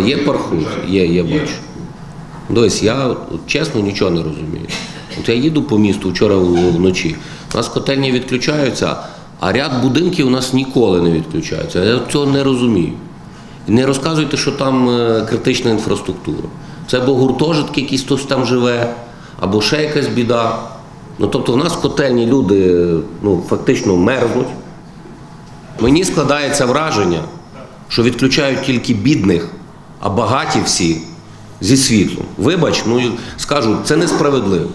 А є пархуз, є, я бачу. Дось, я от, чесно нічого не розумію. От я їду по місту вчора вночі. У нас котельні відключаються, а ряд будинків у нас ніколи не відключаються. Я цього не розумію. Не розказуйте, що там е, критична інфраструктура. Це або гуртожитки, якісь хтось там живе, або ще якась біда. Ну тобто, в нас котельні люди ну, фактично мерзнуть. Мені складається враження, що відключають тільки бідних, а багаті всі зі світлом. Вибач, ну скажу, це несправедливо.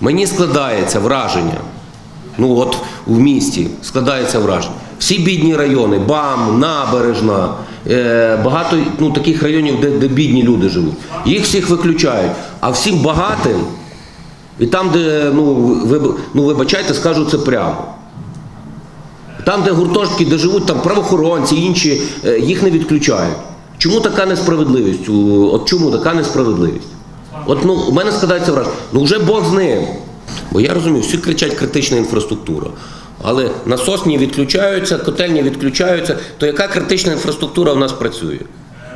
Мені складається враження, ну от в місті складається враження. Всі бідні райони, БАМ, Набережна, е, багато ну, таких районів, де, де бідні люди живуть. Їх всіх виключають. А всім багатим, і там, де, ну, ви, ну вибачайте, скажу це прямо. Там, де гуртожитки, де живуть там правоохоронці, інші, е, їх не відключають. Чому така несправедливість? От чому така несправедливість? От ну, у мене складається враження, ну вже Бог з ним. Бо я розумію, всі кричать критична інфраструктура. Але насосні відключаються, котельні відключаються, то яка критична інфраструктура в нас працює?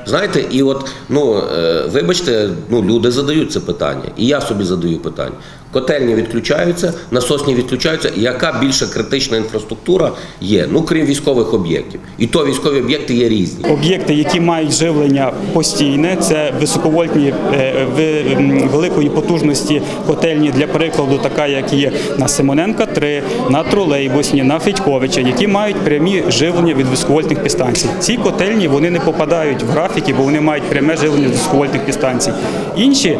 Знаєте, і от, ну, е, вибачте, ну, люди задають це питання, і я собі задаю питання. Котельні відключаються, насосні відключаються. Яка більша критична інфраструктура є? Ну, крім військових об'єктів. І то військові об'єкти є різні. Об'єкти, які мають живлення постійне, це високовольтні е, ви- великої потужності котельні, для прикладу, така як є на Симоненка 3, на тролейбусні, на Федьковича, які мають прямі живлення від високовольтних підстанцій. Ці котельні вони не попадають в графіки, бо вони мають пряме живлення з високовольтних підстанцій. Інші е,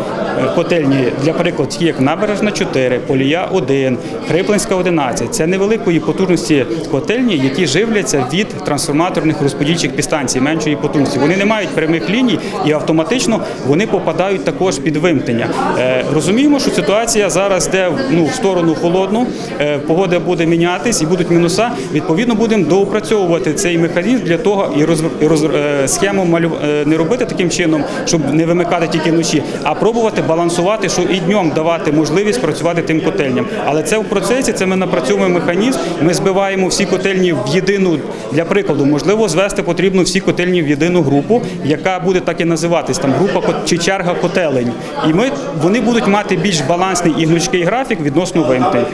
котельні, для прикладу, як Набережна 4, Полія 1, Криплинська 11, це невеликої потужності котельні, які живляться від трансформаторних розподільчих підстанцій меншої потужності. Вони не мають прямих ліній і автоматично вони попадають також під вимкнення. Е, розуміємо, що ситуація зараз йде ну, в сторону холодну, е, погода буде мінятись і будуть мінуса. Відповідно, будемо доопрацьовувати цей механізм для того і роз, роз, е, схему малю, е, не робити таким чином, щоб не вимикати тільки вночі, а пробувати балансувати, що і днем давати можливість працювати тим котельням. Але це в процесі, це ми напрацьовуємо механізм. Ми збиваємо всі котельні в єдину для прикладу. Можливо, звести потрібно всі котельні в єдину групу, яка буде так і називатись там група чи черга котелень. І ми вони будуть мати більш балансний і гнучкий графік відносно вимкнень.